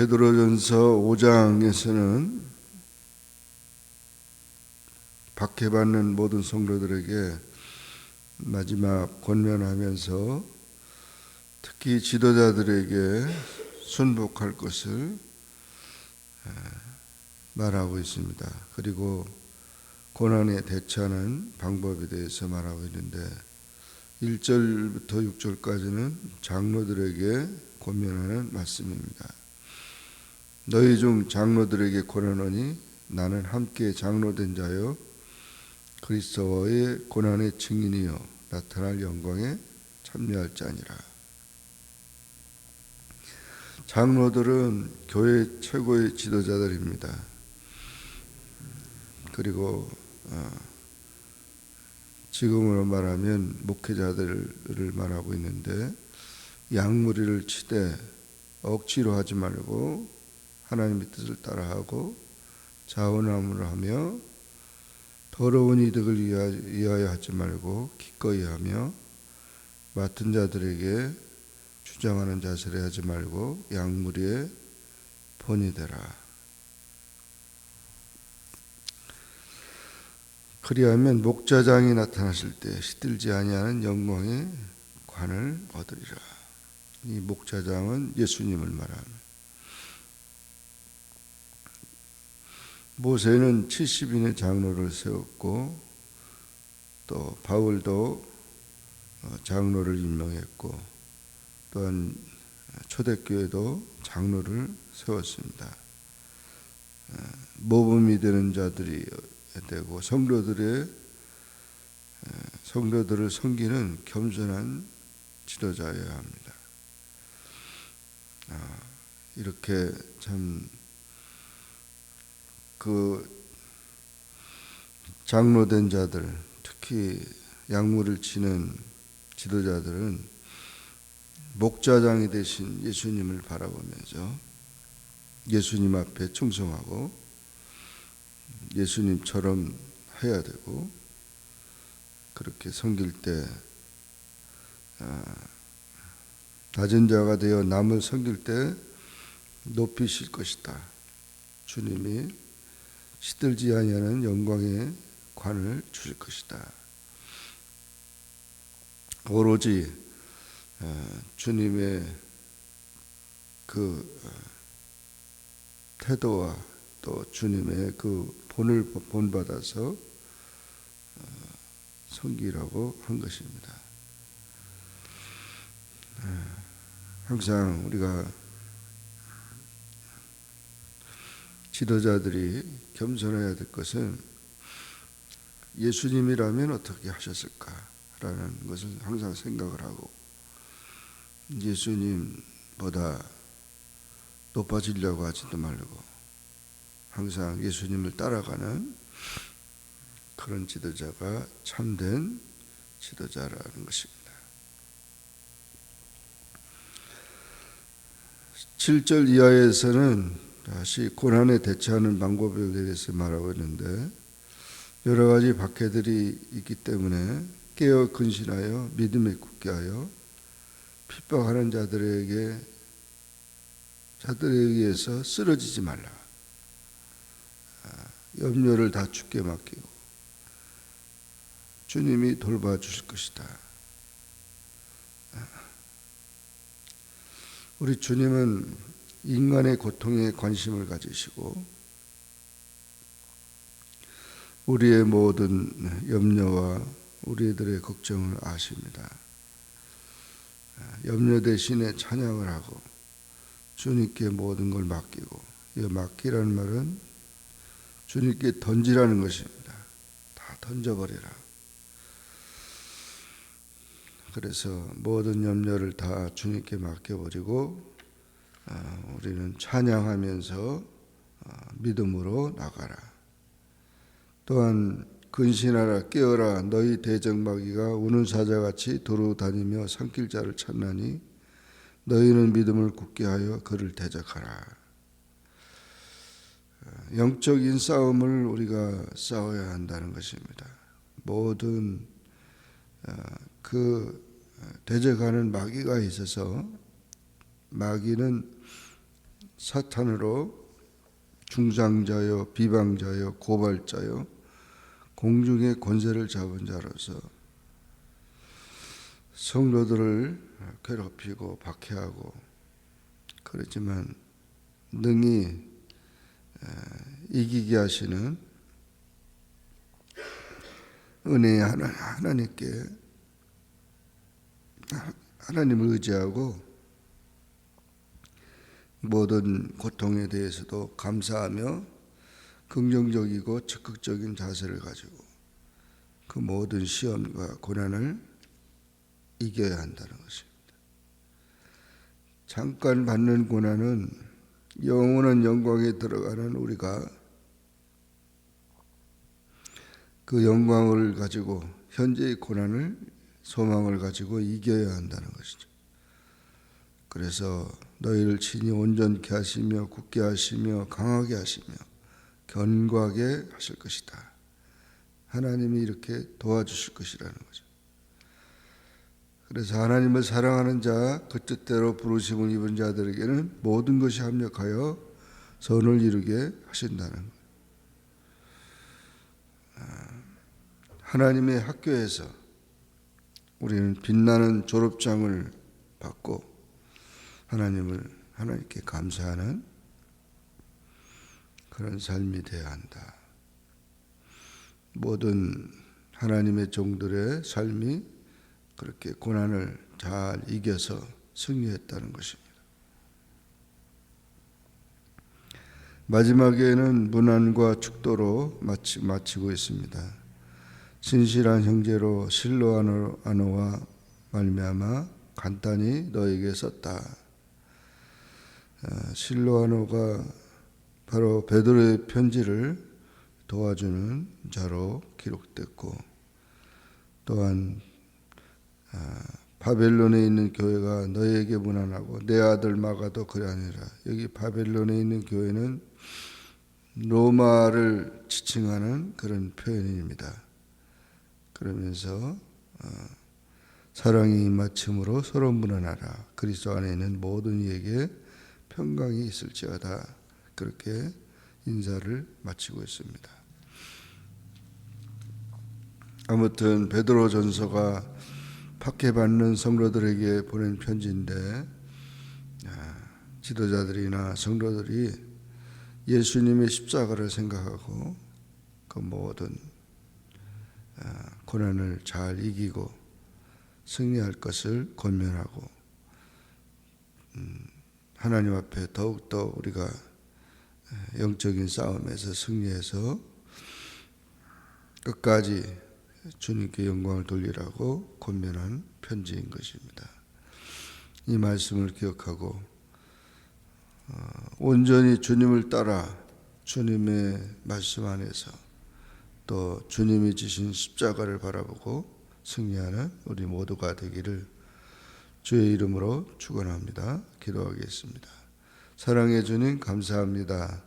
베드로전서 5장에서는 박해받는 모든 성도들에게 마지막 권면하면서 특히 지도자들에게 순복할 것을 말하고 있습니다. 그리고 고난에 대처하는 방법에 대해서 말하고 있는데 1절부터 6절까지는 장로들에게 권면하는 말씀입니다. 너희 중 장로들에게 권하노니 나는 함께 장로된 자요 그리스도의 고난의 증인이요 나타날 영광에 참여할 자니라. 장로들은 교회 최고의 지도자들입니다. 그리고 어, 지금으로 말하면 목회자들을 말하고 있는데 양무리를 치되 억지로 하지 말고 하나님의 뜻을 따라하고 자원함을 하며 더러운 이득을 위하여 하지 말고 기꺼이 하며 맡은 자들에게 주장하는 자세를 하지 말고 양무리에 본이 되라. 그리하면 목자장이 나타나실 때 시들지 아니하는 영광의 관을 얻으리라. 이 목자장은 예수님을 말합니다. 모세는 70인의 장로를 세웠고 또 바울도 어, 장로를 임명했고 또한 초대교회도 장로를 세웠습니다. 어, 모범이 되는 자들이 되고 성도들의 어, 성도들을 섬기는 겸손한 지도자여야 합니다. 아, 이렇게 참 그 장로된 자들, 특히 약물을 치는 지도자들은 목자장이 되신 예수님을 바라보면서 예수님 앞에 충성하고 예수님처럼 해야 되고 그렇게 섬길 때 아, 낮은 자가 되어 남을 섬길 때 높이실 것이다. 주님이 시들지 아니하는 영광의 관을 주실 것이다. 오로지 어, 주님의 그 어, 태도와 또 주님의 그 본을 본받아서 어, 섬기라고 한 것입니다. 항상 우리가 지도자들이 겸손해야 될 것은 예수님이라면 어떻게 하셨을까라는 것을 항상 생각을 하고 예수님보다 높아지려고 하지도 말고 항상 예수님을 따라가는 그런 지도자가 참된 지도자라는 것입니다. 7절 이하에서는 다시 고난에 대처하는 방법에 대해서 말하고 있는데 여러 가지 박해들이 있기 때문에 깨어 근신하여 믿음에 굳게 하여 핍박하는 자들에게 자들에 의해서 쓰러지지 말라. 아, 염려를 다 죽게 맡기고 주님이 돌봐 주실 것이다. 아, 우리 주님은 인간의 고통에 관심을 가지시고 우리의 모든 염려와 우리들의 걱정을 아십니다. 염려 대신에 찬양을 하고 주님께 모든 걸 맡기고 이 맡기라는 말은 주님께 던지라는 것입니다. 다 던져버리라. 그래서 모든 염려를 다 주님께 맡겨버리고 어, 우리는 찬양하면서 어, 믿음으로 나가라. 또한 근신하라 깨어라 너희 대적마귀가 우는 사자같이 도로 다니며 산길 자를 찾나니 너희는 믿음을 굳게 하여 그를 대적하라. 어, 영적인 싸움을 우리가 싸워야 한다는 것입니다. 모든 그 대적하는 마귀가 있어서 마귀는 사탄으로 중상자여 비방자여 고발자여 공중의 권세를 잡은 자로서 성도들을 괴롭히고 박해하고 그렇지만 능히 이기게 하시는 은혜의 하나, 하나님께 하나님을 의지하고 모든 고통에 대해서도 감사하며 긍정적이고 적극적인 자세를 가지고 그 모든 시험과 고난을 이겨야 한다는 것입니다. 잠깐 받는 고난은 영원한 영광에 들어가는 우리가 그 영광을 가지고 현재의 고난을 소망을 가지고 이겨야 한다는 것이죠. 그래서 너희를 친히 온전케 하시며 굳게 하시며 강하게 하시며 견고하게 하실 것이다. 하나님이 이렇게 도와주실 것이라는 거죠. 그래서 하나님을 사랑하는 자, 그 뜻대로 부르심을 입은 자들에게는 모든 것이 합력하여 선을 이루게 하신다는 것. 아, 하나님의 학교에서 우리는 빛나는 졸업장을 받고 하나님을 하나님께 감사하는 그런 삶이 되어야 한다. 모든 하나님의 종들의 삶이 그렇게 고난을 잘 이겨서 승리했다는 것입니다. 마지막에는 문안과 축도로 마치, 마치고 있습니다. 진실한 형제로 실로 아노와 말미암아 간단히 너에게 썼다. 아, 실로아노가 바로 베드로의 편지를 도와주는 자로 기록됐고 또한 아, 바벨론에 있는 교회가 너에게 무난하고 내 아들 마가도 그래 아니라 여기 바벨론에 있는 교회는 로마를 지칭하는 그런 표현입니다. 그러면서 어, 사랑이 맞춤으로 서로 무난하라 그리스도 안에 있는 모든 이에게 평강이 있을지어다 그렇게 인사를 마치고 있습니다. 아무튼 베드로 전서가 박해받는 성도들에게 보낸 편지인데 아, 지도자들이나 성도들이 예수님의 십자가를 생각하고 그 모든 아, 고난을 잘 이기고 승리할 것을 권면하고 음, 하나님 앞에 더욱더 우리가 영적인 싸움에서 승리해서 끝까지 주님께 영광을 돌리라고 권면한 편지인 것입니다. 이 말씀을 기억하고 어, 온전히 주님을 따라 주님의 말씀 안에서 또 주님이 지신 십자가를 바라보고 승리하는 우리 모두가 되기를 주의 이름으로 축원합니다. 기도하겠습니다. 사랑해 주님 감사합니다.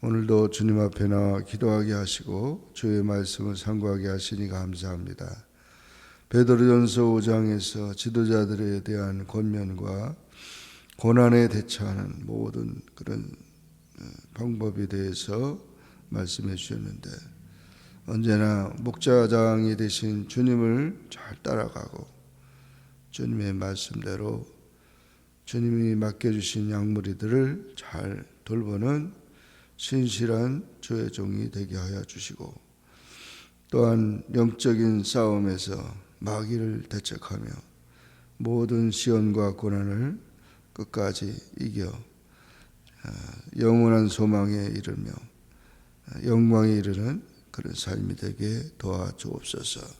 오늘도 주님 앞에 나와 기도하게 하시고 주의 말씀을 상고하게 하시니 감사합니다. 베드로전서 5장에서 지도자들에 대한 권면과 고난에 대처하는 모든 그런 어, 방법에 대해서 말씀해 주셨는데 언제나 목자장이 되신 주님을 잘 따라가고 주님의 말씀대로 주님이 맡겨주신 양무리들을 잘 돌보는 신실한 주의 종이 되게 하여 주시고 또한 영적인 싸움에서 마귀를 대적하며 모든 시험과 고난을 끝까지 이겨 아, 영원한 소망에 이르며 아, 영광에 이르는 그런 삶이 되게 도와주옵소서.